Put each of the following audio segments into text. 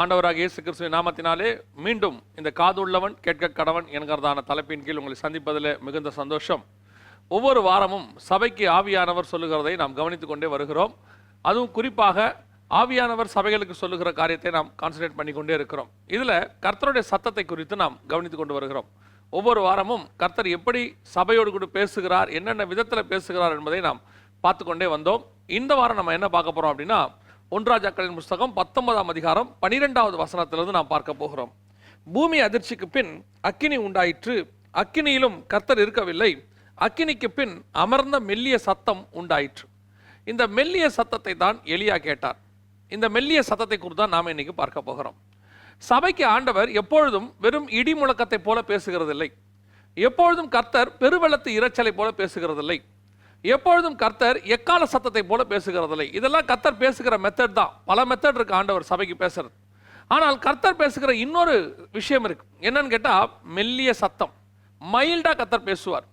ஆண்டவராக இயேசு கிறிஸ்துவின் நாமத்தினாலே மீண்டும் இந்த காதுள்ளவன் கேட்க கடவன் என்கிறதான தலைப்பின் கீழ் உங்களை சந்திப்பதில் மிகுந்த சந்தோஷம். ஒவ்வொரு வாரமும் சபைக்கு ஆவியானவர் சொல்லுகிறதை நாம் கவனித்து கொண்டே வருகிறோம். அதுவும் குறிப்பாக ஆவியானவர் சபைகளுக்கு சொல்லுகிற காரியத்தை நாம் கான்சன்ட்ரேட் பண்ணி கொண்டே இருக்கிறோம். இதில் கர்த்தருடைய சத்தத்தை குறித்து நாம் கவனித்து கொண்டு வருகிறோம். ஒவ்வொரு வாரமும் கர்த்தர் எப்படி சபையோடு கூட பேசுகிறார் என்னென்ன விதத்தில் பேசுகிறார் என்பதை நாம் பார்த்து கொண்டே வந்தோம். இந்த வாரம் நம்ம என்ன பார்க்க போகிறோம் அப்படின்னா ஒன்றாஜாக்களின் புஸ்தகம் பத்தொன்பதாம் அதிகாரம் பனிரெண்டாவது வசனத்திலிருந்து நாம் பார்க்க போகிறோம். பூமி அதிர்ச்சிக்கு பின் அக்கினி உண்டாயிற்று. அக்கினியிலும் கர்த்தர் இருக்கவில்லை. அக்கினிக்கு பின் அமர்ந்த மெல்லிய சத்தம் உண்டாயிற்று. இந்த மெல்லிய சத்தத்தை தான் எளியா கேட்டார். இந்த மெல்லிய சத்தத்தை குறித்து தான் நாம் இன்னைக்கு பார்க்க போகிறோம். சபைக்கு ஆண்டவர் எப்பொழுதும் வெறும் இடி முழக்கத்தை போல பேசுகிறதில்லை. எப்பொழுதும் கர்த்தர் பெருவெள்ளத்து இரைச்சலை போல பேசுகிறதில்லை. எப்பொழுதும் கர்த்தர் எக்கால சத்தத்தை போல பேசுகிறதில்லை. இதெல்லாம் கர்த்தர் பேசுகிற மெத்தட் தான். பல மெத்தட் இருக்கு. ஆண்டவர் சபைக்கு பேசுறது. ஆனால் கர்த்தர் பேசுகிற இன்னொரு விஷயம் இருக்கு. என்னன்னு கேட்டால் மெல்லிய சத்தம். மைல்டாக கர்த்தர் பேசுவார்.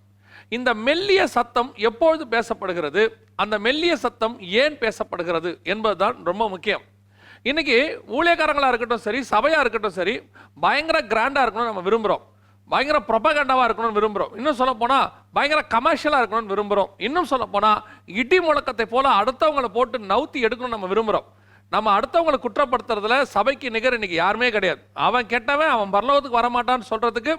இந்த மெல்லிய சத்தம் எப்பொழுது பேசப்படுகிறது? அந்த மெல்லிய சத்தம் ஏன் பேசப்படுகிறது என்பதுதான் ரொம்ப முக்கியம். இன்னைக்கு ஊழியக்காரங்களாக இருக்கட்டும் சரி சபையாக இருக்கட்டும் சரி பயங்கர கிராண்டாக இருக்கணும்னு நம்ம விரும்புகிறோம் பயங்கர ப்ரொபகண்டாவாக இருக்கணும்னு விரும்புகிறோம் இன்னும் சொல்ல போனால் பயங்கர கமர்ஷியலாக இருக்கணும்னு விரும்புகிறோம் இன்னும் சொல்ல போனால் இடி முழக்கத்தை போல் அடுத்தவங்களை போட்டு நவுத்தி எடுக்கணும்னு நம்ம விரும்புகிறோம் நம்ம அடுத்தவங்களை குற்றப்படுத்துறதுல சபைக்கு நிகர் இன்னைக்கு யாருமே கிடையாது. அவன் கெட்டவன் அவன் பரலோகத்துக்கு வரமாட்டான்னு சொல்கிறதுக்கு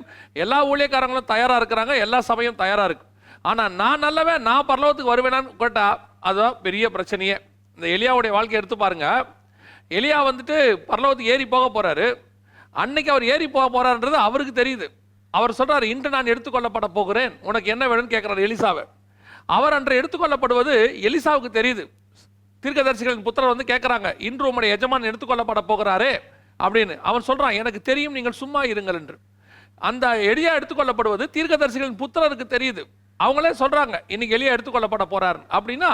எல்லா ஊழியக்காரங்களும் தயாராக இருக்கிறாங்க எல்லா சபையும் தயாராக இருக்கு. ஆனால் நான் நல்லவன் நான் பரலோகத்துக்கு வருவேனான்னு கேட்டால் அதுதான் பெரிய பிரச்சனையே. இந்த எலியாவுடைய வாழ்க்கையை எடுத்து பாருங்கள் எலியா வந்துட்டு பரலோகத்துக்கு ஏறி போக போகிறாரு அன்னைக்கு அவர் ஏறி போக போகிறாருன்றது அவருக்கு தெரியுது. அவர் சொல்கிறார் இன்று நான் எடுத்துக்கொள்ளப்பட போகிறேன். உனக்கு என்ன வேணும்னு கேட்கிறார் எலிசாவை. அவர் அன்று எடுத்துக்கொள்ளப்படுவது எலிசாவுக்கு தெரியுது. தீர்க்கதரிசிகளின் புத்திரர் வந்து கேட்குறாங்க இன்று உம்முடைய எஜமான் எடுத்துக்கொள்ளப்பட போகிறாரே அப்படின்னு. அவன் சொல்றான் எனக்கு தெரியும் நீங்கள் சும்மா இருங்கள் என்று. அந்த எலியா எடுத்துக்கொள்ளப்படுவது தீர்க்கதரிசிகளின் புத்திரருக்கு தெரியுது. அவங்களே சொல்றாங்க இன்னைக்கு எலியா எடுத்துக்கொள்ளப்பட போறார் அப்படின்னா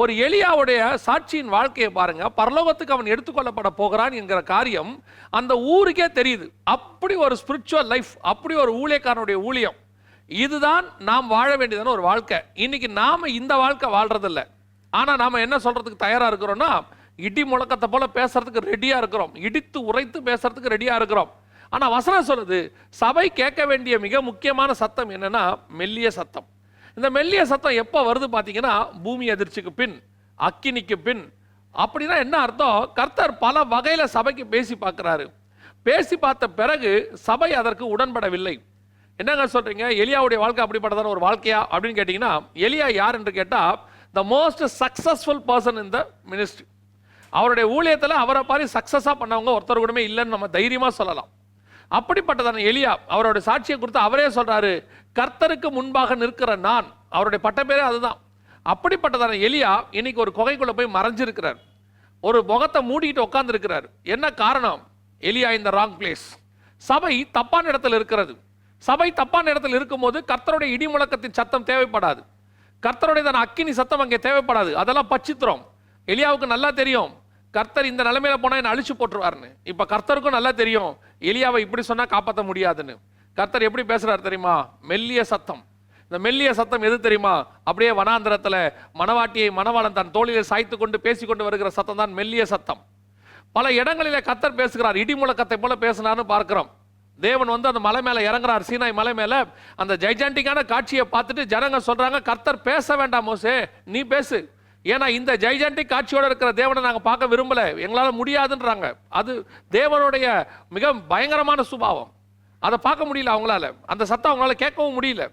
ஒரு எளியாவுடைய சாட்சியின் வாழ்க்கையை பாருங்க. பரலோகத்துக்கு அவன் எடுத்துக்கொள்ளப்பட போகிறான் என்கிற காரியம் அந்த ஊருக்கே தெரியுது. அப்படி ஒரு ஸ்பிரிச்சுவல் லைஃப் அப்படி ஒரு ஊழியக்காரனுடைய ஊழியம். இதுதான் நாம் வாழ வேண்டியதான ஒரு வாழ்க்கை. இன்னைக்கு நாம இந்த வாழ்க்கை வாழ்றதில்ல. ஆனா நாம என்ன சொல்றதுக்கு தயாரா இருக்கிறோம்னா இடி முழக்கத்தை போல பேசுறதுக்கு ரெடியா இருக்கிறோம். இடித்து உரைத்து பேசுறதுக்கு ரெடியா இருக்கிறோம். ஆனா வசனம் சொல்லுது சபை கேட்க வேண்டிய மிக முக்கியமான சத்தம் என்னன்னா மெல்லிய சத்தம். இந்த மெல்லிய சத்தம் எப்போ வருது பார்த்தீங்கன்னா பூமி அதிர்ச்சிக்கு பின் அக்கினிக்கு பின். அப்படின்னா என்ன அர்த்தம்? கர்த்தர் பல வகையில் சபைக்கு பேசி பார்க்குறாரு. பேசி பார்த்த பிறகு சபை அதற்கு உடன்படவில்லை. என்னங்க சொல்கிறீங்க எலியாவுடைய வாழ்க்கை அப்படிப்பட்டதான ஒரு வாழ்க்கையா? அப்படின்னு கேட்டிங்கன்னா எலியா யார் என்று கேட்டால் the most successful person in the ministry அவருடைய ஊழியத்தில் அவரை மாதிரி சக்சஸாக பண்ணவங்க ஒருத்தர் கூடமே இல்லைன்னு நம்ம தைரியமாக சொல்லலாம். அப்படிப்பட்டதான எலியா அவரோட சாட்சியை கொடுத்து அவரே சொல்றாரு கர்த்தருக்கு முன்பாக நிற்கிற நான் அவருடைய பட்டப்பேரே அதுதான். அப்படிப்பட்டதான எலியா இன்னைக்கு ஒரு குகைக்குள்ள போய் மறைஞ்சிருக்கிறார். ஒரு முகத்தை மூடிட்டு உட்கார்ந்து என்ன காரணம்? எலியா இந்த ராங் பிளேஸ் சபை தப்பான இடத்துல இருக்கிறது. சபை தப்பான இடத்துல இருக்கும்போது கர்த்தருடைய இடி முழக்கத்தின் சத்தம் தேவைப்படாது. கர்த்தருடைய அக்கினி சத்தம் அங்கே தேவைப்படாது. அதெல்லாம் பச்சித்திரம். எலியாவுக்கு நல்லா தெரியும். கர்த்தர் இந்த நிலைமையில போனால் என்ன அழிச்சு போட்டுருவாருன்னு. இப்போ கர்த்தருக்கும் நல்லா தெரியும். எலியாவை இப்படி சொன்னால் காப்பாற்ற முடியாதுன்னு. கர்த்தர் எப்படி பேசுகிறார் தெரியுமா? மெல்லிய சத்தம். இந்த மெல்லிய சத்தம் எது தெரியுமா? அப்படியே வனாந்திரத்தில் மணவாட்டியை மணவாளன் தன் தோழியை சாய்த்து கொண்டு பேசிக்கொண்டு வருகிற சத்தம் தான் மெல்லிய சத்தம். பல இடங்களில் கர்த்தர் பேசுகிறார். இடி முழக்கத்தை போல பேசினார்னு பார்க்கிறோம். தேவன் வந்து அந்த மலை மேலே இறங்குறார். சீனாய் மலை மேலே அந்த ஜைஜாண்டிக்கான காட்சியை பார்த்துட்டு ஜனங்க சொல்கிறாங்க கர்த்தர் பேச வேண்டாம் மோசே நீ பேசு. ஏன்னா இந்த ஜைஜாண்டிக் காட்சியோடு இருக்கிற தேவனை நாங்கள் பார்க்க விரும்பல. எங்களால் முடியாதுன்றாங்க. அது தேவனுடைய மிக பயங்கரமான சுபாவம். அதை பார்க்க முடியல அவங்களால. அந்த சத்தம் அவங்களால கேட்கவும் முடியல.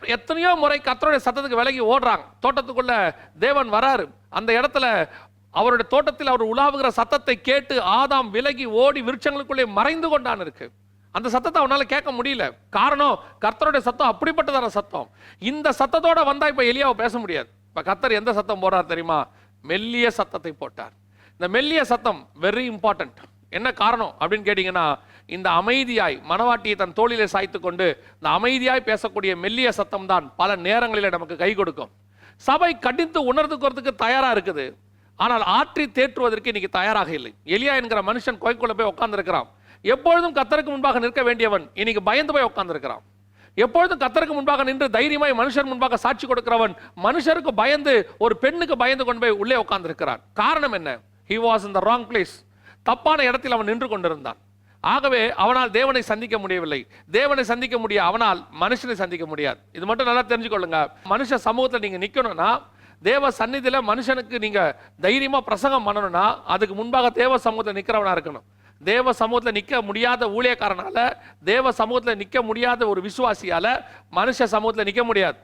எத்தனையோ முறை கர்த்தருடைய சத்தத்துக்கு விலகி ஓடுறாங்க. தோட்டத்துக்குள்ள தேவன் வராரு. அந்த இடத்துல அவருடைய தோட்டத்தில் அவர் உலாவுகிற சத்தத்தை கேட்டு ஆதாம் விலகி ஓடி விருட்சங்களுக்குள்ளே மறைந்து கொண்டான் இருக்கு. அந்த சத்தத்தை அவனால கேட்க முடியல. காரணம் கர்த்தருடைய சத்தம் அப்படிப்பட்டதான சத்தம். இந்த சத்தத்தோட வந்தா இப்ப எலியாவை பேச முடியாது. இப்போ கத்தர் எந்த சத்தம் போடுறார் தெரியுமா? மெல்லிய சத்தத்தை போட்டார். இந்த மெல்லிய சத்தம் வெரி இம்பார்ட்டன்ட் என்ன காரணம் அப்படின்னு கேட்டீங்கன்னா இந்த அமைதியாய் மனவாட்டியை தன் தோளிலே சாய்த்து கொண்டு இந்த அமைதியாய் பேசக்கூடிய மெல்லிய சத்தம் தான் பல நேரங்களில் நமக்கு கை கொடுக்கும். சபை கடிந்து உணர்ந்துக்கிறதுக்கு தயாராக இருக்குது. ஆனால் ஆற்றி தேற்றுவதற்கு இன்னைக்கு தயாராக இல்லை. எலியா என்கிற மனுஷன் கோய்க்குள்ள போய் உட்காந்துருக்கிறான் எப்பொழுதும் கத்தருக்கு முன்பாக நிற்க வேண்டியவன் இன்னைக்கு பயந்து போய் உட்காந்துருக்கிறான் எப்பொழுதும் கத்தருக்கு முன்பாக நின்று தைரியமாய் மனுஷர் முன்பாக சாட்சி கொடுக்கிறவன் மனுஷருக்கு பயந்து ஒரு பெண்ணுக்கு பயந்து கொண்டு போய் உள்ளே உட்கார்ந்திருக்கிறான் காரணம் என்ன? He was in the wrong place தப்பான இடத்தில் அவன் நின்று கொண்டிருந்தான். ஆகவே அவனால் தேவனை சந்திக்க முடியவில்லை. தேவனை சந்திக்க முடிய அவனால் மனுஷனை சந்திக்க முடியாது. இது மட்டும் நல்லா தெரிஞ்சுக்கொள்ளுங்க. மனுஷ சமூகத்தில் நீங்கள் நிற்கணும்னா தேவ சந்நிதியில் மனுஷனுக்கு நீங்கள் தைரியமாக பிரசங்கம் பண்ணணும்னா அதுக்கு முன்பாக தேவ சமூகத்தில் நிற்கிறவனாக இருக்கணும். தேவ சமூகத்தில் நிற்க முடியாத ஊழியக்காரனால் தேவ சமூகத்தில் நிற்க முடியாத ஒரு விசுவாசியால் மனுஷ சமூகத்தில் நிற்க முடியாது.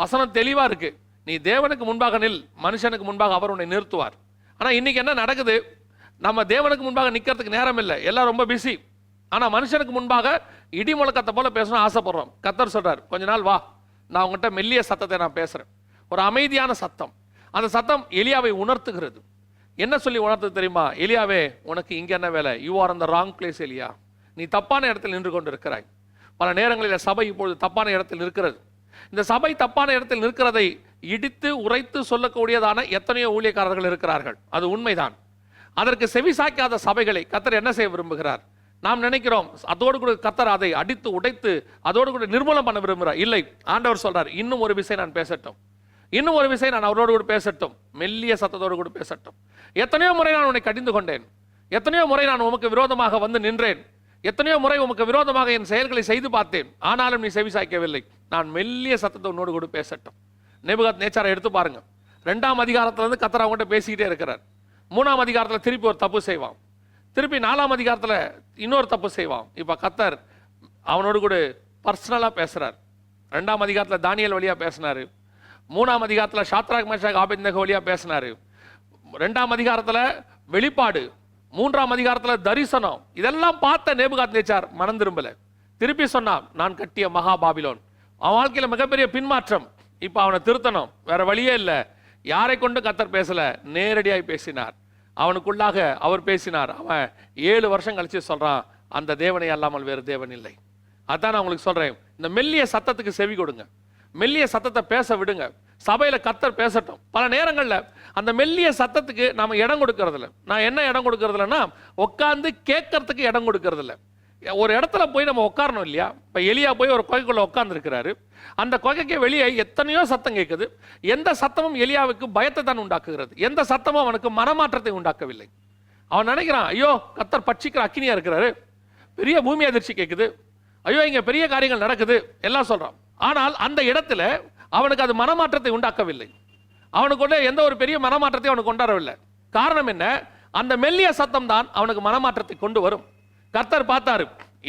வசனம் தெளிவாக இருக்குது நீ தேவனுக்கு முன்பாக நில் மனுஷனுக்கு முன்பாக அவர் உன்னை நிறுத்துவார். ஆனால் இன்னைக்கு என்ன நடக்குது? நம்ம தேவனுக்கு முன்பாக நிற்கிறதுக்கு நேரம் இல்லை. எல்லாம் ரொம்ப பிஸி ஆனால் மனுஷனுக்கு முன்பாக இடி முழக்கத்தை போல பேசணும் ஆசைப்படுறோம். கத்தர் சொல்கிறார் கொஞ்ச நாள் வா. நான் உங்கள்கிட்ட மெல்லிய சத்தத்தை நான் பேசுகிறேன் ஒரு அமைதியான சத்தம். அந்த சத்தம் எலியாவை உணர்த்துகிறது. என்ன சொல்லி உணர்த்து தெரியுமா? எலியாவே உனக்கு இங்கே என்ன வேலை? யூ ஆர் அந்த ராங் பிளேஸ் எலியா. நீ தப்பான இடத்தில் நின்று கொண்டு இருக்கிறாய் பல நேரங்களில் சபை இப்பொழுது தப்பான இடத்தில் இருக்கிறது இந்த சபை தப்பான இடத்தில் நிற்கிறதை இடித்து உரைத்து சொல்லக்கூடியதான எத்தனையோ ஊழியக்காரர்கள் இருக்கிறார்கள். அது உண்மைதான். அதற்கு செவி சாய்க்காத சபைகளை கத்தர் என்ன செய்ய விரும்புகிறார்? நாம் நினைக்கிறோம் அதோடு கூட கத்தர் அதை அடித்து உடைத்து அதோடு கூட நிர்மூலம் பண்ண விரும்புகிறார். இல்லை ஆண்டவர் சொல்றார் இன்னும் ஒரு விஷயம் நான் பேசட்டும். இன்னும் ஒரு விஷயம் நான் அவரோடு கூட பேசட்டும். மெல்லிய சத்தத்தோடு கூட பேசட்டும். எத்தனையோ முறை நான் உன்னை கடிந்து கொண்டேன். எத்தனையோ முறை நான் உமக்கு விரோதமாக வந்து நின்றேன். எத்தனையோ முறை உமக்கு விரோதமாக என் செயல்களை செய்து பார்த்தேன். ஆனாலும் நீ செவி சாய்க்கவில்லை. நான் மெல்லிய சத்தத்தை உன்னோடு கூட பேசட்டும். நேபுகாத் நேச்சாரை எடுத்து பாருங்க. ரெண்டாம் அதிகாரத்துல இருந்து கத்தர் அவங்ககிட்ட பேசிக்கிட்டே இருக்கிறார். மூணாம் அதிகாரத்தில் திருப்பி ஒரு தப்பு செய்வான். திருப்பி நாலாம் அதிகாரத்தில் இன்னொரு தப்பு செய்வான். இப்போ கத்தர் அவனோடு கூட பர்சனலாக பேசுகிறார் ரெண்டாம் அதிகாரத்தில் தானியல் வழியாக பேசினார். மூணாம் அதிகாரத்துல ஷாத்ராக் மேஷாக் ஆபேத்நேகோ வழியா பேசினார். ரெண்டாம் அதிகாரத்துல வெளிப்பாடு மூன்றாம் அதிகாரத்துல தரிசனம் இதெல்லாம் பார்த்த நேபுகாத் நேச்சார் மனம் திரும்பலை. திருப்பி சொன்னான் நான் கட்டிய மகா பாபிலோன். அவன் வாழ்க்கையில மிகப்பெரிய பின்மாற்றம். இப்போ அவனை திருத்தணும். வேற வழியே இல்லை. யாரை கொண்டு கத்தர் பேசல? நேரடியாக பேசினார். அவனுக்குள்ளாக அவர் பேசினார். அவன் ஏழு வருஷம் கழிச்சு சொல்கிறான் அந்த தேவனை அல்லாமல் வேறு தேவன் இல்லை. அதான் நான் உங்களுக்கு சொல்கிறேன் இந்த மெல்லிய சத்தத்துக்கு செவி கொடுங்க. மெல்லிய சத்தத்தை பேச விடுங்க. சபையில் கத்தர் பேசட்டும். பல நேரங்களில் அந்த மெல்லிய சத்தத்துக்கு நம்ம இடம் கொடுக்கறதில்ல. நான் என்ன இடம் கொடுக்கறது உட்காந்து கேட்கறதுக்கு இடம் கொடுக்கறதில்ல. ஒரு இடத்துல போய் நம்ம உட்காரணும் இல்லையா? இப்போ எலியா போய் ஒரு குகைக்குள்ளே உட்காந்துருக்கிறாரு அந்த குகைக்கு வெளியே எத்தனையோ சத்தம் கேட்குது எந்த சத்தமும் எலியாவுக்கு பயத்தை தான் உண்டாக்குகிறது. எந்த சத்தமும் அவனுக்கு மனமாற்றத்தை உண்டாக்கவில்லை. அவன் நினைக்கிறான் ஐயோ கத்தர் பட்சிக்கிற அக்கினியா இருக்கிறாரு. பெரிய பூமி அதிர்ச்சி கேட்குது ஐயோ இங்கே பெரிய காரியங்கள் நடக்குது. எல்லாம் சொல்கிறான் ஆனால் அந்த இடத்துல அவனுக்கு அது மனமாற்றத்தை உண்டாக்கவில்லை. அவனுக்குள்ள எந்த ஒரு பெரிய மனமாற்றத்தையும் அவனுக்கு கொண்டாடவில்லை. காரணம் என்ன? அந்த மெல்லிய சத்தம் தான் அவனுக்கு மனமாற்றத்தை கொண்டு வரும். கர்த்தர் பார்த்தாரு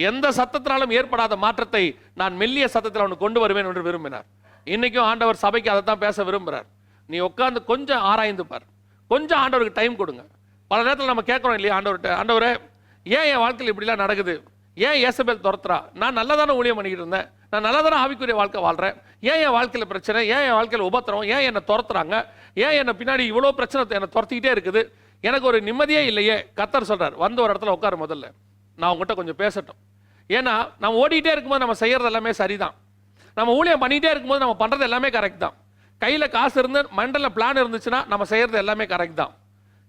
எந்த சத்தத்தினாலும் ஏற்படாத மாற்றத்தை நான் மெல்லிய சத்தத்தில் அவனுக்கு கொண்டு வருவேன் என்று விரும்பினார். இன்னைக்கும் ஆண்டவர் சபைக்கு அதை தான் பேச விரும்புகிறார் நீ உட்காந்து கொஞ்சம் ஆராய்ந்து பார். கொஞ்சம் ஆண்டவருக்கு டைம் கொடுங்க. பல நேரத்தில் நம்ம கேட்குறோம் இல்லையா ஆண்டவர்கிட்ட ஆண்டவரே ஏன் என் வாழ்க்கையில் இப்படிலாம் நடக்குது? ஏன் ஏசபேல் துரத்துறா? நான் நல்லா தானே ஊழியம் பண்ணிக்கிட்டு இருந்தேன் நான் நல்லா தானே ஆவிக்குரிய வாழ்க்கை வாழ்கிறேன் ஏன் என் வாழ்க்கையில் பிரச்சனை? ஏன் என் வாழ்க்கையில் உபத்திரம் ஏன் என்னை துரத்துறாங்க? ஏன் என்னை பின்னாடி இவ்வளோ பிரச்சனை என்னை துரத்திக்கிட்டே இருக்குது? எனக்கு ஒரு நிம்மதியே இல்லையே. கத்தர் சொல்கிறார் வந்து ஒரு இடத்துல உட்காரு முதல்ல. நான் உங்ககிட்ட கொஞ்சம் பேசட்டும். ஏன்னா நம்ம ஓடிக்கிட்டே இருக்கும்போது நம்ம செய்கிறது எல்லாமே சரிதான். நம்ம ஊழியம் பண்ணிட்டே இருக்கும்போது நம்ம பண்ணுறது எல்லாமே கரெக்ட் தான். கையில் காசு இருந்து மண்டலில் பிளான் இருந்துச்சுன்னா நம்ம செய்கிறது எல்லாமே கரெக்ட் தான்.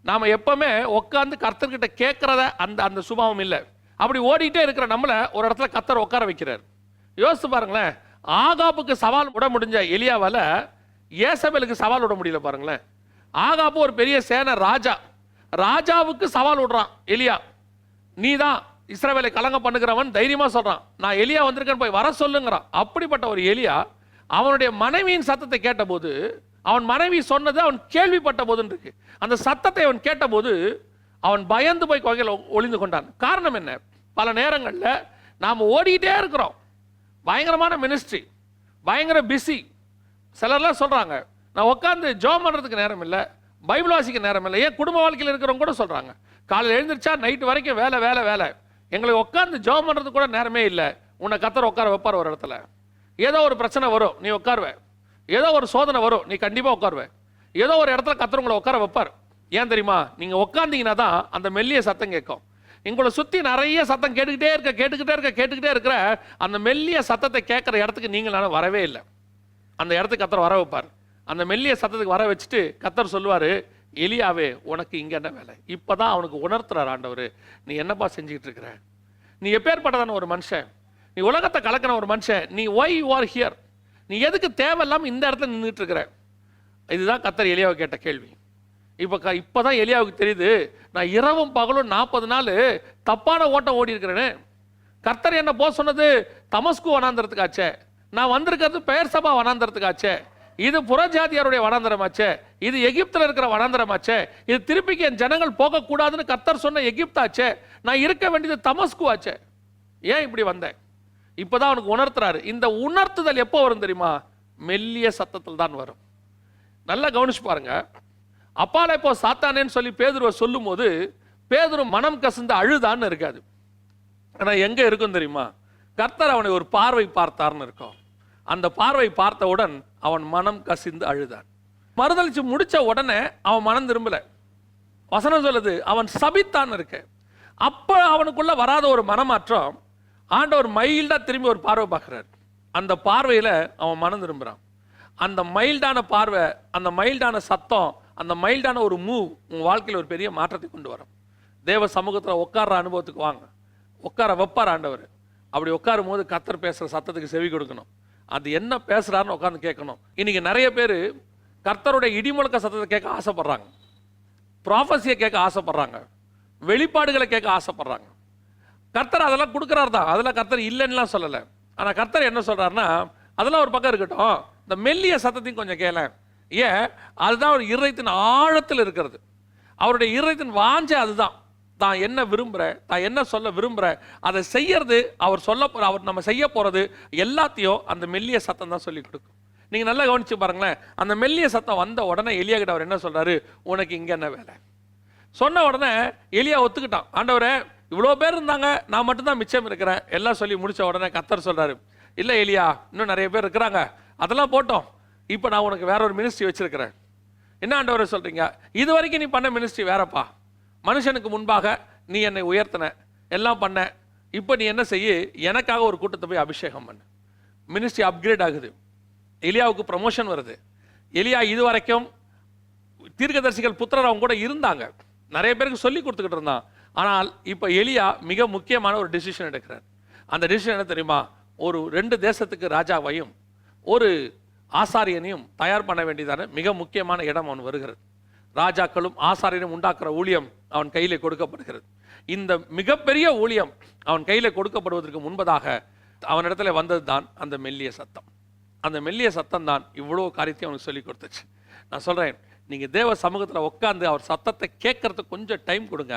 நாம் எப்பவுமே உட்காந்து கர்த்தர்கிட்ட கேட்குறத அந்த அந்த சுபாவம் இல்லை. அப்படி ஓடிட்டே இருக்கிற நம்மளை ஒரு இடத்துல கத்தர் உட்கார வைக்கிறார். யோசித்து பாருங்களேன் ஆகாப்புக்கு சவால் விட முடிஞ்ச எலியாவால் ஏசபேலுக்கு சவால் விட முடியல பாருங்களேன். ஆகாப்பு ஒரு பெரிய சேன ராஜா. ராஜாவுக்கு சவால் விடுறான் எலியா. நீ தான் இஸ்ரவேலை கலங்க பண்ணுகிறவன் தைரியமாக சொல்கிறான் நான் எலியா வந்திருக்கேன்னு போய் வர சொல்லுங்கிறான். அப்படிப்பட்ட ஒரு எலியா அவனுடைய மனைவியின் சத்தத்தை கேட்டபோது அவன் மனைவி சொன்னது அவன் கேள்விப்பட்ட போதுன்னு இருக்கு. அந்த சத்தத்தை அவன் கேட்டபோது அவன் பயந்து போய் கோகையில் ஒளிந்து கொண்டான். காரணம் என்ன? பல நேரங்களில் நாம் ஓடிக்கிட்டே இருக்கிறோம். பயங்கரமான மினிஸ்ட்ரி பயங்கர பிஸி சிலர்லாம் சொல்கிறாங்க நான் உட்காந்து ஜோம் பண்ணுறதுக்கு நேரம் இல்லை பைபிள் வாசிக்க நேரம் இல்லை ஏன் குடும்ப வாழ்க்கையில் இருக்கிறவங்க கூட சொல்கிறாங்க காலையில் எழுந்திரிச்சா நைட்டு வரைக்கும் வேலை வேலை வேலை. எங்களுக்கு உட்காந்து ஜோம் பண்ணுறதுக்கு கூட நேரமே இல்லை. உன்னை கத்தரை உட்கார வைப்பார் ஒரு இடத்துல. ஏதோ ஒரு பிரச்சனை வரும் நீ உட்காருவ. ஏதோ ஒரு சோதனை வரும் நீ கண்டிப்பாக உட்காருவ. ஏதோ ஒரு இடத்துல கத்தர் உங்களை உட்கார வைப்பார். ஏன் தெரியுமா? நீங்கள் உட்காந்தீங்கன்னா தான் அந்த மெல்லிய சத்தம் கேட்கும். உங்களை சுற்றி நிறைய சத்தம் கேட்டுக்கிட்டே இருக்க கேட்டுக்கிட்டே இருக்க கேட்டுக்கிட்டே இருக்கிற அந்த மெல்லிய சத்தத்தை கேட்குற இடத்துக்கு நீங்கள் வரவே இல்லை. அந்த இடத்துக்கு கத்தர் வர வைப்பார். அந்த மெல்லிய சத்தத்துக்கு வர வச்சுட்டு கத்தர் சொல்லுவார் எலியாவே உனக்கு இங்கே என்ன வேலை? இப்போ தான் அவனுக்கு உணர்த்துறார் ஆண்டவர். நீ என்னப்பா செஞ்சுக்கிட்டு இருக்கிற? நீ எப்பேற்பட்டதான ஒரு மனுஷன்? நீ உலகத்தை கலக்கின ஒரு மனுஷன். நீ ஒய் யூ ஆர் ஹியர் நீ எதுக்கு தேவையில்லாமல் இந்த இடத்துல நின்றுட்டு இருக்கிற? இதுதான் கத்தர் எலியாவை கேட்ட கேள்வி. இப்போ க இப்போ தான் எலியாவுக்கு தெரியுது நான் இரவும் பகலும் நாற்பது நாள் தப்பான ஓட்டம் ஓடி இருக்கிறேன்னு கர்த்தர் என்ன போக சொன்னது தமஸ்கு வனாந்தரத்துக்காச்சே. நான் வந்திருக்கிறது பெயர் சபா வனாந்தரத்துக்காச்சே. இது புறஜாதியாருடைய வனாந்தரமாச்சே. இது எகிப்தில் இருக்கிற வனாந்தரமாச்சே. இது திருப்பிக்கு என் ஜனங்கள் போகக்கூடாதுன்னு கர்த்தர் சொன்ன எகிப்தாச்சே. நான் இருக்க வேண்டியது தமஸ்கு ஆச்சே ஏன் இப்படி வந்தேன்? இப்போ தான் அவனுக்கு உணர்த்துறாரு. இந்த உணர்த்துதல் எப்போ வரும் தெரியுமா? மெல்லிய சத்தத்தில் தான் வரும். நல்லா கவனிச்சு பாருங்கள் அப்பால இப்போ சாத்தானேன்னு சொல்லி பேதுருவை சொல்லும்போது பேதுரு மனம் கசந்து அழுதான்னு இருக்காது. ஆனால் எங்கே இருக்கும் தெரியுமா? கர்த்தர் அவனை ஒரு பார்வை பார்த்தார்னு இருக்கும். அந்த பார்வை பார்த்தவுடன் அவன் மனம் கசிந்து அழுதான். மறுதளிச்சு முடித்த உடனே அவன் மனம் திரும்பல. வசனம் சொல்லுது அவன் சபித்தான் இருக்க அப்போ அவனுக்குள்ள வராத ஒரு மனமாற்றம் ஆண்டவர் மயில்டாக திரும்பி ஒரு பார்வை பார்க்குறாரு. அந்த பார்வையில் அவன் மனம் திரும்புகிறான் அந்த மைல்டான பார்வை அந்த மைல்டான சத்தம் அந்த மைல்டான ஒரு மூவ் உங்கள் வாழ்க்கையில் ஒரு பெரிய மாற்றத்தை கொண்டு வரும். தேவ சமூகத்தில் உட்கார்ற அனுபவத்துக்கு வாங்க. உட்கார வைப்பார் ஆண்டவர். அப்படி உட்காரும் போது கத்தர் பேசுகிற சத்தத்துக்கு செவி கொடுக்கணும். அது என்ன பேசுகிறாருன்னு உட்காந்து கேட்கணும். இன்றைக்கி நிறைய பேர் கர்த்தருடைய இடிமுழக்க சத்தத்தை கேட்க ஆசைப்பட்றாங்க. ப்ராஃபஸியை கேட்க ஆசைப்பட்றாங்க. வெளிப்பாடுகளை கேட்க ஆசைப்பட்றாங்க. கர்த்தர் அதெல்லாம் கொடுக்குறாரு தான். அதெல்லாம் கர்த்தர் இல்லைன்னுலாம் சொல்லலை. ஆனால் கர்த்தர் என்ன சொல்கிறாருன்னா அதெல்லாம் ஒரு பக்கம் இருக்கட்டும். இந்த மெல்லிய சத்தத்தையும் கொஞ்சம் கேளேன் ஏன்? அதுதான் அவர் இருதயத்தின் ஆழத்தில் இருக்கிறது. அவருடைய இருதயத்தின் வாஞ்சை அதுதான். தான் என்ன விரும்புகிறேன் தான் என்ன சொல்ல விரும்புகிறேன் அதை செய்யறது அவர் சொல்ல போகிற அவர் நம்ம செய்ய போகிறது எல்லாத்தையும் அந்த மெல்லிய சத்தம் தான் சொல்லி கொடுக்கும். நீங்கள் நல்லா கவனிச்சு பாருங்களேன். அந்த மெல்லிய சத்தம் வந்த உடனே எலியா கிட்ட அவர் என்ன சொல்கிறாரு உனக்கு இங்கே என்ன வேலை? சொன்ன உடனே எலியா ஒத்துக்கிட்டான். ஆண்டவரே இவ்வளோ பேர் இருந்தாங்க நான் மட்டும்தான் மிச்சம் இருக்கிறேன். எல்லாம் சொல்லி முடித்த உடனே கத்தர் சொல்கிறாரு இல்லை எலியா இன்னும் நிறைய பேர் இருக்கிறாங்க. அதெல்லாம் போட்டோம். இப்போ நான் உனக்கு வேற ஒரு மினிஸ்ட்ரி வச்சிருக்கிறேன். என்ன ஆண்டவரை சொல்கிறீங்க இது வரைக்கும் நீ பண்ண மினிஸ்ட்ரி வேறப்பா. மனுஷனுக்கு முன்பாக நீ என்னை உயர்த்தின எல்லாம் பண்ண. இப்போ நீ என்ன செய்ய? எனக்காக ஒரு கூட்டத்தை போய் அபிஷேகம் பண்ணு. மினிஸ்ட்ரி அப்கிரேட் ஆகுது. எலியாவுக்கு ப்ரமோஷன் வருது. எலியா இது வரைக்கும் தீர்க்கதரிசிகள் புத்திரர் அவங்க கூட இருந்தாங்க. நிறைய பேருக்கு சொல்லி கொடுத்துக்கிட்டு இருந்தான். ஆனால் இப்போ எலியா மிக முக்கியமான ஒரு டிசிஷன் எடுக்கிறார். அந்த டிசிஷன் என்ன தெரியுமா? ஒரு ரெண்டு தேசத்துக்கு ராஜாவையும் ஒரு ஆசாரியனையும் தயார் பண்ண வேண்டியதான மிக முக்கியமான இடம் அவன் வருகிறது. ராஜாக்களும் ஆசாரியனும் உண்டாக்குற ஊழியம் அவன் கையில் கொடுக்கப்படுகிறது. இந்த மிகப்பெரிய ஊழியம் அவன் கையில் கொடுக்கப்படுவதற்கு முன்பதாக அவனிடத்துல வந்தது தான் அந்த மெல்லிய சத்தம். அந்த மெல்லிய சத்தம் தான் இவ்வளோ காரியத்தையும் அவனுக்கு சொல்லி கொடுத்துச்சு. நான் சொல்கிறேன் நீங்கள் தேவ சமூகத்தில் உட்காந்து அவர் சத்தத்தை கேட்கறதுக்கு கொஞ்சம் டைம் கொடுங்க.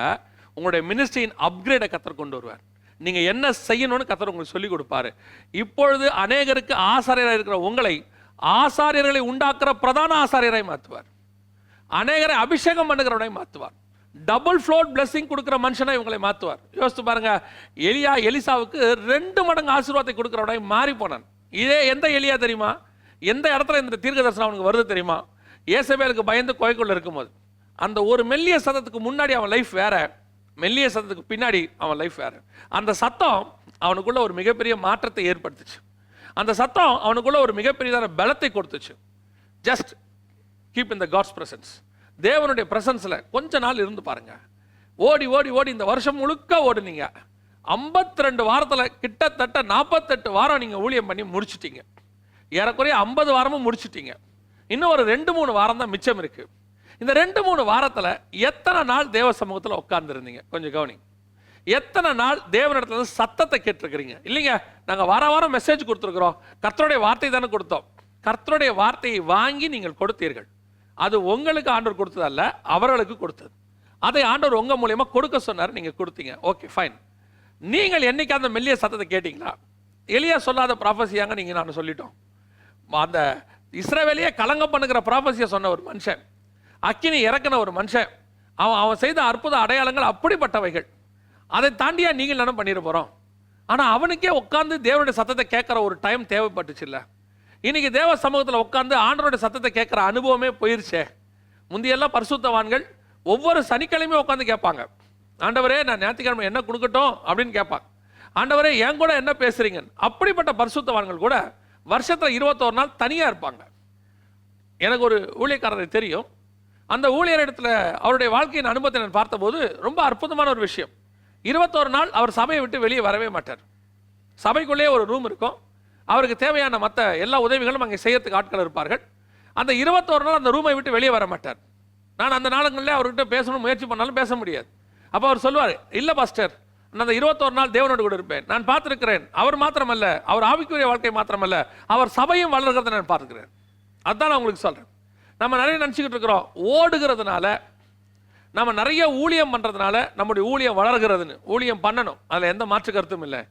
உங்களுடைய மினிஸ்ட்ரியின் அப்கிரேடை கத்தர் கொண்டு வருவார். நீங்கள் என்ன செய்யணும்னு கத்தர் உங்களுக்கு சொல்லிக் கொடுப்பாரு. இப்பொழுது அநேகருக்கு ஆசாரியராக இருக்கிற உங்களை ஆசாரியர்களை உண்டாக்குற பிரதான ஆசாரியரை மாற்றுவார் அநேகரை அபிஷேகம் பண்ணுகிறவனை மாற்றுவார் டபுள் ஃப்ளோட் பிளஸ்ஸிங் கொடுக்குற மனுஷனை இவங்களை மாற்றுவார் யோசித்து பாருங்க எலியா எலிசாவுக்கு ரெண்டு மடங்கு ஆசீர்வாதத்தை கொடுக்குறவனை மாறி போனான். இதே எந்த எலியா தெரியுமா? எந்த இடத்துல இந்த தீர்க்க தரிசனம் அவனுக்கு வருது தெரியுமா? ஏசபேலுக்கு பயந்து கோயக்குள்ள இருக்கும்போது. அந்த ஒரு மெல்லிய சத்தத்துக்கு முன்னாடி அவன் லைஃப் வேற. மெல்லிய சத்தத்துக்கு பின்னாடி அவன் லைஃப் வேற. அந்த சத்தம் அவனுக்குள்ள ஒரு மிகப்பெரிய மாற்றத்தை ஏற்படுத்துச்சு. அந்த சத்தம் அவனுக்குள்ள ஒரு மிகப்பெரியதான பலத்தை கொடுத்துச்சு. Just keep in the God's presence தேவனுடைய பிரசன்ஸில் கொஞ்ச நாள் இருந்து பாருங்க. ஓடி ஓடி ஓடி இந்த வருஷம் முழுக்க ஓடுனீங்க. 52 ரெண்டு வாரத்தில் கிட்டத்தட்ட நாற்பத்தெட்டு வாரம் நீங்கள் ஊழியம் பண்ணி முடிச்சிட்டீங்க. ஏறக்குறைய ஐம்பது வாரமும் முடிச்சிட்டீங்க. இன்னும் ஒரு ரெண்டு மூணு வாரம் தான் மிச்சம் இருக்குது இந்த ரெண்டு மூணு வாரத்தில் எத்தனை நாள் தேவ சமூகத்தில் உட்காந்துருந்தீங்க கொஞ்சம் கவனிங்க. எத்தனை நாள் தேவனிடத்துல இருந்து சத்தத்தை கேட்டிருக்கிறீங்க? இல்லைங்க நாங்கள் வார வாரம் மெசேஜ் கொடுத்துருக்குறோம். கர்த்தருடைய வார்த்தை தானே கொடுத்தோம். கர்த்தருடைய வார்த்தையை வாங்கி நீங்கள் கொடுத்தீர்கள். அது உங்களுக்கு ஆண்டவர் கொடுத்ததல்ல அவர்களுக்கு கொடுத்தது. அதை ஆண்டவர் உங்கள் மூலயமா கொடுக்க சொன்னார் நீங்கள் கொடுத்தீங்க. ஓகே ஃபைன் நீங்கள் என்னைக்கு அந்த மெல்லிய சத்தத்தை கேட்டிங்களா? எளியா சொல்லாத ப்ராஃபஸியாங்க நீங்கள் நான் சொல்லிட்டோம். அந்த இஸ்ரேவேலையே கலங்கம் பண்ணுகிற ப்ராஃபஸியை சொன்ன ஒரு மனுஷன். அக்கினி இறக்குன ஒரு மனுஷன். அவன் அவன் செய்த அற்புத அடையாளங்கள் அப்படிப்பட்டவைகள். அதை தாண்டியா நீங்கள் என்ன பண்ணிட போகிறோம் ஆனால் அவனுக்கே உட்காந்து தேவனுடைய சத்தத்தை கேட்குற ஒரு டைம் தேவைப்பட்டுச்சு இல்லை. இன்னைக்கு தேவ சமூகத்தில் உட்காந்து ஆண்டவருடைய சத்தத்தை கேட்குற அனுபவமே போயிருச்சே. முந்தையெல்லாம் பரிசுத்தவான்கள் ஒவ்வொரு சனிக்கிழமையும் உட்காந்து கேட்பாங்க. ஆண்டவரே நான் ஞாயிற்றுக்கிழமை என்ன கொடுக்கட்டும் அப்படின்னு கேட்பாங்க. ஆண்டவரே என் கூட என்ன பேசுறீங்க? அப்படிப்பட்ட பரிசுத்தவான்கள் கூட வருஷத்தில் இருபத்தோரு நாள் தனியாக இருப்பாங்க. எனக்கு ஒரு ஊழியக்காரரை தெரியும். அந்த ஊழியர் இடத்துல அவருடைய வாழ்க்கையின் அனுபவத்தை நான் பார்த்தபோது ரொம்ப அற்புதமான ஒரு விஷயம். இருபத்தோரு நாள் அவர் சபையை விட்டு வெளியே வரவே மாட்டார். சபைக்குள்ளேயே ஒரு ரூம் இருக்கும். அவருக்கு தேவையான மற்ற எல்லா உதவிகளும் அங்கே செய்யறதுக்கு ஆட்கள் இருப்பார்கள். அந்த இருபத்தோரு நாள் அந்த ரூமை விட்டு வெளியே வர மாட்டார். நான் அந்த நாளுங்களில் அவர்கிட்ட பேசணும் முயற்சி பண்ணாலும் பேச முடியாது. அப்போ அவர் சொல்லுவார் இல்லை பாஸ்டர் நான் அந்த இருபத்தோரு நாள் தேவனோடு கூட இருப்பேன். நான் பார்த்துருக்கிறேன். அவர் மாத்திரமல்ல அவர் ஆவிக்குரிய வாழ்க்கை மாத்திரமல்ல அவர் சபையும் வளர்கிறத நான் பார்த்துக்கிறேன் அதான் நான் உங்களுக்கு சொல்கிறேன் நம்ம நிறைய நினச்சிக்கிட்டு இருக்கிறோம் ஓடுகிறதுனால நம்ம நிறைய ஊழியம் பண்ணுறதுனால நம்முடைய ஊழியம் வளர்கிறதுன்னு ஊழியம் பண்ணணும். அதில் எந்த மாற்று கருத்தும் இல்லை.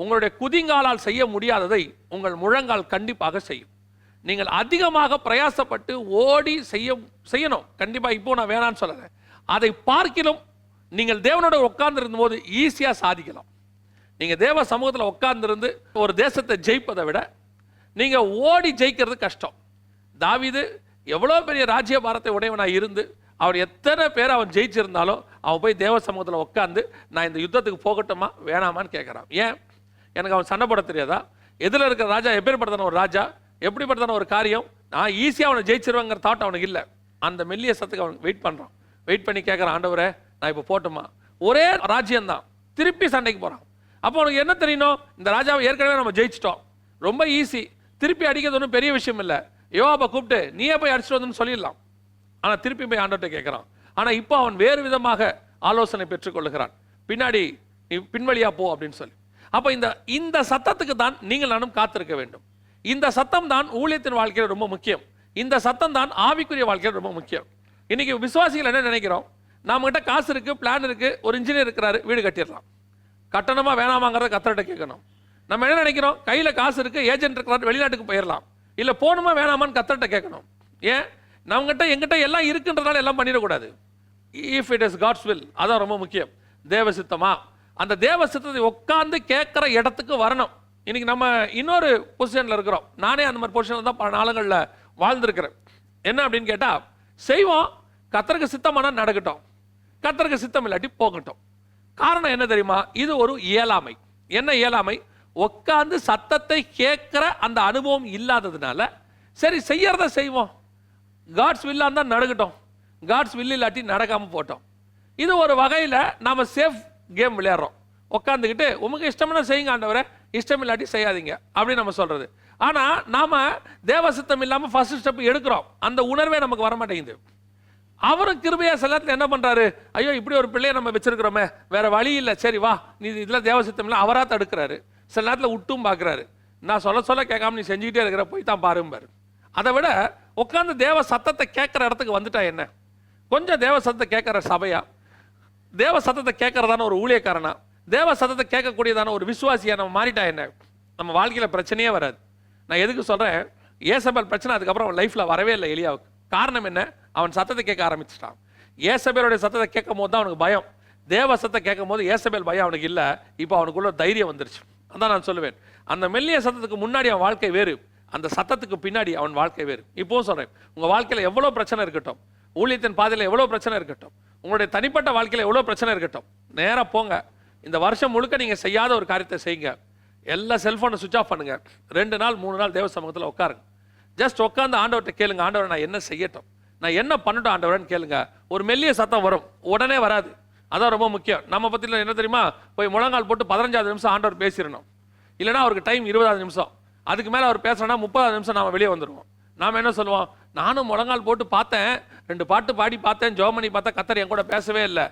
உங்களுடைய குதிங்காலால் செய்ய முடியாததை உங்கள் முழங்கால் கண்டிப்பாக செய்யும். நீங்கள் அதிகமாக பிரயாசப்பட்டு ஓடி செய்ய செய்யணும். கண்டிப்பாக இப்போ நான் வேணான்னு சொல்லலை. அதை பார்க்கிலும் நீங்கள் தேவனோட உட்கார்ந்து போது ஈஸியாக சாதிக்கலாம். நீங்கள் தேவ சமூகத்தில் உட்கார்ந்துருந்து ஒரு தேசத்தை ஜெயிப்பதை விட நீங்கள் ஓடி ஜெயிக்கிறது கஷ்டம். தாவிது எவ்வளோ பெரிய ராஜ்ய பாரத்தை உடையவனாக இருந்து அவர் எத்தனை பேர் அவன் ஜெயிச்சிருந்தாலும் அவன் போய் தேவ சமூகத்தில் உட்காந்து நான் இந்த யுத்தத்துக்கு போகட்டுமா? வேணாமான்னு கேட்குறான் ஏன்? எனக்கு அவன் சண்டை போட தெரியாதா? எதில் இருக்கிற ராஜா எப்பேற்படுத்தான ஒரு ராஜா? எப்படிப்பட்டதான ஒரு காரியம்? நான் ஈஸியாக அவனை ஜெயிச்சிருவேங்கிற தாட் அவனுக்கு இல்லை. அந்த மெல்லிய சத்துக்கு அவன் வெயிட் பண்ணுறான் வெயிட் பண்ணி கேட்குறான் ஆண்டவரே நான் இப்போ போட்டுமா ஒரே ராஜ்யம்தான். திருப்பி சண்டைக்கு போகிறான் அப்போ அவனுக்கு என்ன தெரியணும் இந்த ராஜாவை ஏற்கனவே நம்ம ஜெயிச்சிட்டோம். ரொம்ப ஈஸி திருப்பி அடிக்கிறது ஒன்றும் பெரிய விஷயம் இல்லை. யோவாப்பை கூப்பிட்டு நீயே போய் அடிச்சிட்டு வந்துன்னு சொல்லிடலாம். ஆனால் திருப்பி போய் ஆண்டவர்கிட்ட கேட்குறான் ஆனால் இப்போ அவன் வேறு விதமாக ஆலோசனை பெற்றுக்கொள்ளுகிறான். பின்னாடி நீ பின்வழியா போ அப்படின்னு சொல்லி. அப்போ இந்த இந்த சத்தத்துக்கு தான் நீங்கள் நானும் காத்திருக்க வேண்டும். இந்த சத்தம் தான் ஊழியத்தின் வாழ்க்கையில் ரொம்ப முக்கியம். இந்த சத்தம் தான் ஆவிக்குரிய வாழ்க்கையில் ரொம்ப முக்கியம். இன்றைக்கி விசுவாசிகள் என்ன நினைக்கிறோம்? நம்மகிட்ட காசு இருக்குது பிளான் இருக்குது ஒரு இன்ஜினியர் இருக்கிறாரு வீடு கட்டிடலாம். கட்டணமாக வேணாமாங்கிறத கத்தர்கிட்ட கேட்கணும். நம்ம என்ன நினைக்கிறோம்? கையில் காசு இருக்குது ஏஜென்ட் இருக்கிறாரு வெளிநாட்டுக்கு போயிடலாம். இல்லை போகணுமா வேணாமான்னு கத்தர்கிட்ட கேட்கணும். ஏன்? நம்மகிட்ட எங்கிட்ட எல்லாம் இருக்குன்றதால எல்லாம் பண்ணிடக்கூடாது. If it is God's will அதான் ரொம்ப முக்கியம். தேவ சித்தமா அந்த தேவ சித்தத்தை உட்காந்து கேட்குற இடத்துக்கு வரணும். இன்றைக்கி நம்ம இன்னொரு பொசிஷனில் இருக்கிறோம். நானே அந்த மாதிரி பொசிஷனில் தான் பல நாளுங்களில் வாழ்ந்திருக்கிறேன். என்ன அப்படின்னு கேட்டால் செய்வோம் கத்தருக்கு சித்தமானால் நடக்கட்டும். கத்தருக்கு சித்தம் இல்லாட்டி போகட்டும். காரணம் என்ன தெரியுமா? இது ஒரு இயலாமை. என்ன இயலாமை? உட்காந்து சத்தத்தை கேட்குற அந்த அனுபவம் இல்லாததுனால சரி செய்யறத செய்வோம். காட்ஸ் வில்லாக இருந்தால் நடக்கட்டும். காட்ஸ் வில் இல்லாட்டி நடக்காமல் போட்டோம். இது ஒரு வகையில் நாம் சேஃப் கேம் விளையாடுறோம். உட்காந்துக்கிட்டு உமக்கு இஷ்டம்னா செய்யுங்க ஆண்டவரை. இஷ்டம் இல்லாட்டி செய்யாதீங்க. அப்படின்னு நம்ம சொல்றது. ஆனால் நாம் தேவ இல்லாமல் ஃபர்ஸ்ட் ஸ்டெப் எடுக்கிறோம். அந்த உணர்வே நமக்கு வர மாட்டேங்குது அவரும் கிருபையா சில நேரத்தில் என்ன பண்றாரு? ஐயோ இப்படி ஒரு பிள்ளையை நம்ம வச்சிருக்கிறோமே. வேற வழி இல்லை. சரி வா. நீ இதில் தேவசித்தம் இல்லை. அவராக தடுக்கிறாரு. சில நேரத்தில் விட்டும் பார்க்குறாரு நான் சொல்ல சொல்ல கேட்காம நீ செஞ்சுக்கிட்டே இருக்கிற போய் தான் பாரும்பாரு. அதை விட உட்காந்து தேவ சத்தத்தை கேட்குற இடத்துக்கு வந்துட்டா என்ன? கொஞ்சம் தேவ சத்தத்தை கேட்குற சபையா? தேவ சத்தத்தை கேட்கறதான ஒரு ஊழியக்காரனா? தேவ சத்தத்தை கேட்கக்கூடியதான ஒரு விசுவாசியா நம்ம மாறிட்டா என்ன? நம்ம வாழ்க்கையில் பிரச்சனையே வராது. நான் எதுக்கு சொல்கிறேன் ஏசபேல் பிரச்சனை அதுக்கப்புறம் அவன் லைஃப்பில் வரவே இல்லை எலியாவுக்கு. காரணம் என்ன? அவன் சத்தத்தை கேட்க ஆரம்பிச்சிட்டான். ஏசபேலுடைய சத்தத்தை கேட்கும் போது தான் அவனுக்கு பயம். தேவ சத்தத்தை கேட்கும் போது ஏசபேல் பயம் அவனுக்கு இல்லை. இப்போ அவனுக்குள்ள தைரியம் வந்துருச்சு. அதான் நான் சொல்லுவேன். அந்த மெல்லிய சத்தத்துக்கு முன்னாடி அவன் வாழ்க்கை வேறு. அந்த சத்தத்துக்கு பின்னாடி அவன் வாழ்க்கை வேறு இப்போவும் சொல்றேன் உங்கள் வாழ்க்கையில் எவ்வளோ பிரச்சனை இருக்கட்டும் ஊழியத்தின் பாதையில் எவ்வளோ பிரச்சனை இருக்கட்டும் உங்களுடைய தனிப்பட்ட வாழ்க்கையில் எவ்வளோ பிரச்சனை இருக்கட்டும் நேராக போங்க. இந்த வருஷம் முழுக்க நீங்கள் செய்யாத ஒரு காரியத்தை செய்யுங்க. எல்லா செல்ஃபோனை சுவிச் ஆஃப் பண்ணுங்கள் ரெண்டு நாள் மூணு நாள் தேவ சமூகத்தில் உட்காருங்க. ஜஸ்ட் உட்காந்து ஆண்டவர்கிட்ட கேளுங்க ஆண்டவர் நான் என்ன செய்யட்டும்? நான் என்ன பண்ணட்டும் ஆண்டவரன்னு கேளுங்க. ஒரு மெல்லிய சத்தம் வரும். உடனே வராது. அதான் ரொம்ப முக்கியம். நம்ம பத்தியில் என்ன தெரியுமா? போய் முழங்கால் போட்டு பதினஞ்சாவது நிமிஷம் ஆண்டவர் பேசிடணும். இல்லைனா அவருக்கு டைம் இருபதாவது நிமிஷம். அதுக்கு மேலே அவர் பேசுறேன்னா முப்பதாவது நிமிஷம் நாம வெளியே வந்துடுவோம் நாம் என்ன சொல்லுவோம்? நானும் முழங்கால் போட்டு பார்த்தேன். ரெண்டு பாட்டு பாடி பார்த்தேன். ஜோமணி பார்த்தா கத்தர் என் கூட பேசவே இல்லை.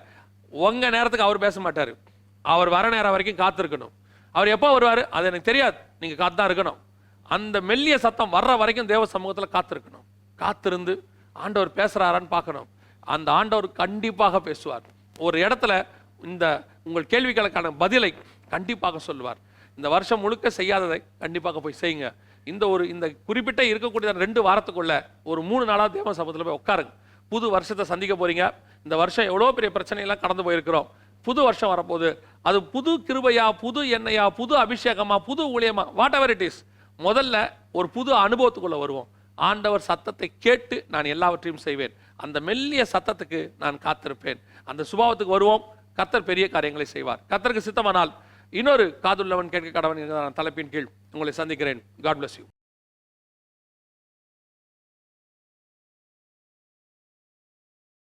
உங்கள் நேரத்துக்கு அவர் பேச மாட்டார். அவர் வர நேரம் வரைக்கும் காத்திருக்கணும். அவர் எப்போ வருவார்? அது எனக்கு தெரியாது. நீங்கள் காத்து தான் இருக்கணும். அந்த மெல்லிய சத்தம் வர்ற வரைக்கும் தேவ சமூகத்தில் காத்திருக்கணும். காத்திருந்து ஆண்டவர் பேசுகிறாரான்னு பார்க்கணும். அந்த ஆண்டவர் கண்டிப்பாக பேசுவார். ஒரு இடத்துல இந்த உங்கள் கேள்விகளுக்கான பதிலை கண்டிப்பாக சொல்லுவார். இந்த வருஷம் முழுக்க செய்யாததை கண்டிப்பாக போய் செய்யுங்க. இந்த ஒரு இந்த குறிப்பிட்ட இருக்கக்கூடிய ரெண்டு வாரத்துக்குள்ள ஒரு மூணு நாளாக தேவ சமூகத்தில் போய் உட்காருங்க. புது வருஷத்தை சந்திக்க போறீங்க. இந்த வருஷம் எவ்வளோ பெரிய பிரச்சனையெல்லாம் கடந்து போயிருக்கிறோம். புது வருஷம் வரப்போகுது. அது புது கிருபையா புது எண்ணெயா புது அபிஷேகமா புது ஊழியமா வாட் எவர் இட் இஸ் முதல்ல ஒரு புது அனுபவத்துக்குள்ள வருவோம். ஆண்டவர் சத்தத்தை கேட்டு நான் எல்லாவற்றையும் செய்வேன். அந்த மெல்லிய சத்தத்துக்கு நான் காத்திருப்பேன். அந்த சுபாவத்துக்கு வருவோம். கத்தர் பெரிய காரியங்களை செய்வார். கத்தருக்கு சித்தமானால் இன்னொரு காதுள்ளவன் கேட்க கடவன் தலைப்பின் கீழ் உங்களை சந்திக்கிறேன். God bless you